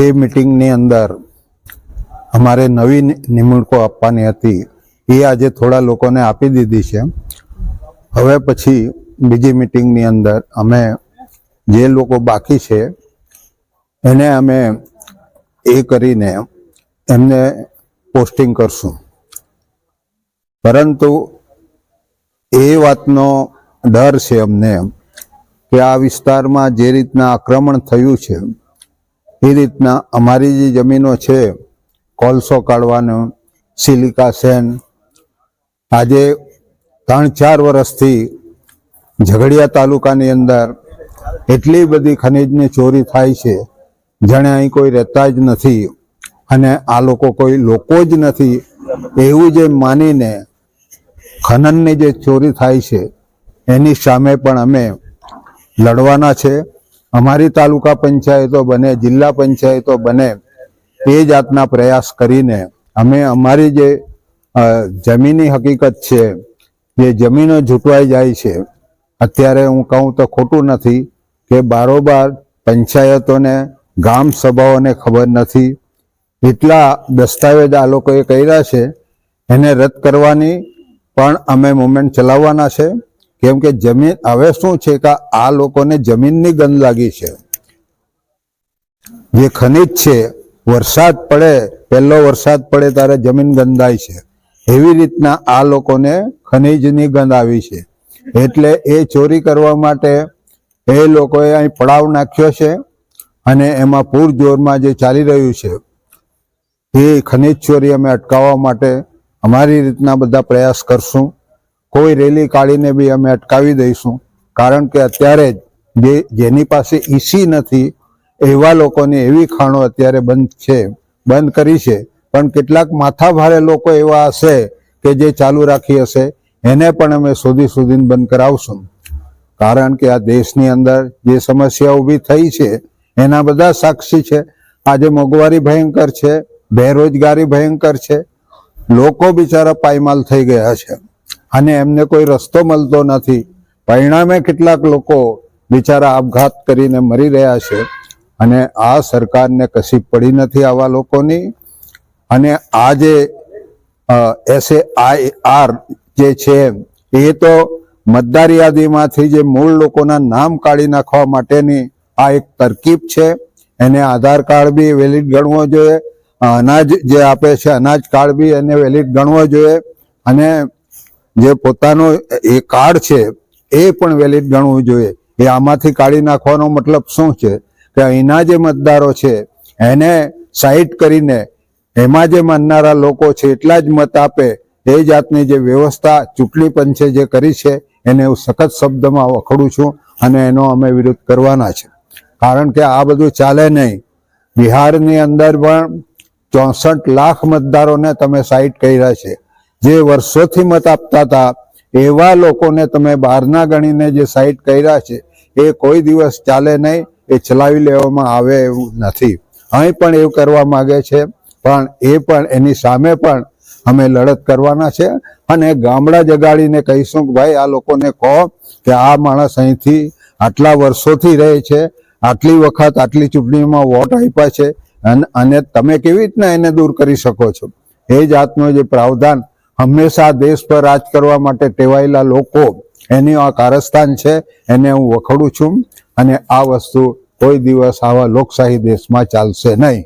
એ મિટિંગની અંદર અમારે નવી નિમણૂકો આપવાની હતી. એ આજે થોડા લોકોને આપી દીધી છે. હવે પછી બીજી મિટિંગની અંદર અમે જે લોકો બાકી છે, એને અમે એ કરીને એમને પોસ્ટિંગ કરશું. પરંતુ એ વાતનો ડર છે અમને કે આ વિસ્તારમાં જે રીતના આક્રમણ થયું છે એ રીતના અમારી જે જમીનો છે, કોલસો કાઢવાનો, સિલિકા સેન, આજે ત્રણ ચાર વર્ષથી ઝઘડિયા તાલુકાની અંદર એટલી બધી ખનીજની ચોરી થાય છે, જાણે અહીં કોઈ રહેતા જ નથી અને આ લોકો કોઈ લોકો જ નથી, એવું જે માનીને ખનનની જે ચોરી થાય છે, એની સામે પણ અમે લડવાના છે. અમારી તાલુકા પંચાયતો બને, જિલ્લા પંચાયતો બને, એ જાતના પ્રયાસ કરીને અમે અમારી જે જમીની હકીકત છે જે જમીનો જૂટવાઈ જાય છે. અત્યારે હું કહું તો ખોટું નથી કે બારોબાર પંચાયતોને, ગામ સભાઓને ખબર નથી. એટલા દસ્તાવેજ આ લોકોએ કર્યા છે. એને રદ કરવાની પણ અમે મુવમેન્ટ ચલાવવાના છે. કેમ કે જમીન હવે શું છે કે આ લોકોને જમીનની ગંધ લાગી છે. જે ખનિજ છે, વરસાદ પડે, પહેલો વરસાદ પડે ત્યારે જમીન ગંધાય છે. એવી રીતના આ લોકોને ખનિજની ગંધ આવી છે. એટલે એ ચોરી કરવા માટે એ લોકોએ અહીં પડાવ નાખ્યો છે અને એમાં પૂરજોરમાં જે ચાલી રહ્યું છે, એ ખનિજ ચોરી અમે અટકાવવા માટે અમારી રીતના બધા પ્રયાસ કરશું. કોઈ રેલી કાઢીને બી અમે અટકાવી દઈશું. કારણ કે અત્યારે જ જેની પાસે ઈસી નથી, એવા લોકોની એવી ખાણો અત્યારે બંધ છે, બંધ કરી છે. પણ કેટલાક માથાભારે લોકો એવા હશે કે જે ચાલુ રાખી હશે, એને પણ અમે શોધી શોધીને બંધ કરાવશું. કારણ કે આ દેશની અંદર જે સમસ્યા ઊભી થઈ છે, એના બધા સાક્ષી છે. આજે મોંઘવારી ભયંકર છે, બેરોજગારી ભયંકર છે. લોકો બિચારા પાયમાલ થઈ ગયા છે. અને એમને કોઈ રસ્તો મળતો નથી. પરિણામે કેટલાક લોકો બિચારા આપઘાત કરીને મરી રહ્યા છે અને આ સરકારને કશી પડી નથી આવા લોકોની. અને આ જે એસે આઈ આર જે છે, એ તો મતદાર યાદીમાંથી જે મૂળ લોકોના નામ કાઢી નાખવા માટેની આ એક તરકીબ છે. એને આધાર કાર્ડ બી વેલિડ ગણવો જોઈએ. અનાજ જે આપે છે, અનાજ કાર્ડ બી એને વેલિડ ગણવો જોઈએ. અને જે પોતાનો એ કાર્ડ છે, એ પણ વેલિડ ગણવું જોઈએ. એ આમાંથી કાઢી નાખવાનો મતલબ શું છે? કે અહીંના જે મતદારો છે, એને સાઇટ કરીને એમાં જે માનનારા લોકો છે, એટલા જ મત આપે, એ જાતની જે વ્યવસ્થા ચૂંટણી પંચે જે કરી છે, એને હું સખત શબ્દમાં વખડું છું અને એનો અમે વિરોધ કરવાના છે. કારણ કે આ બધું ચાલે નહીં. બિહારની અંદર પણ ચોસઠ લાખ મતદારોને તમે સાઇટ કર્યા છે. જે વર્ષોથી મત આપતા હતા, એવા લોકોને તમે બહારના ગણીને જે સાઈટ કર્યા છે, એ કોઈ દિવસ ચાલે નહીં, એ ચલાવી લેવામાં આવે એવું નથી. અહીં પણ એવું કરવા માગે છે, પણ એ પણ એની સામે પણ અમે લડત કરવાના છે. અને ગામડા જગાડીને કહીશું કે ભાઈ, આ લોકોને કહો કે આ માણસ અહીંથી આટલા વર્ષોથી રહે છે, આટલી વખત આટલી ચૂંટણીમાં વોટ આપ્યા છે અન- તમે કેવી રીતના એને દૂર કરી શકો છો? એ જાતનું જે પ્રાવધાન હંમેશા દેશ પર રાજ કરવા માટે ટેવાયેલા લોકો, એની આ કારસ્તાન છે, એને હું વખોડું છું. અને આ વસ્તુ કોઈ દિવસ આવા લોકશાહી દેશમાં ચાલશે નહીં.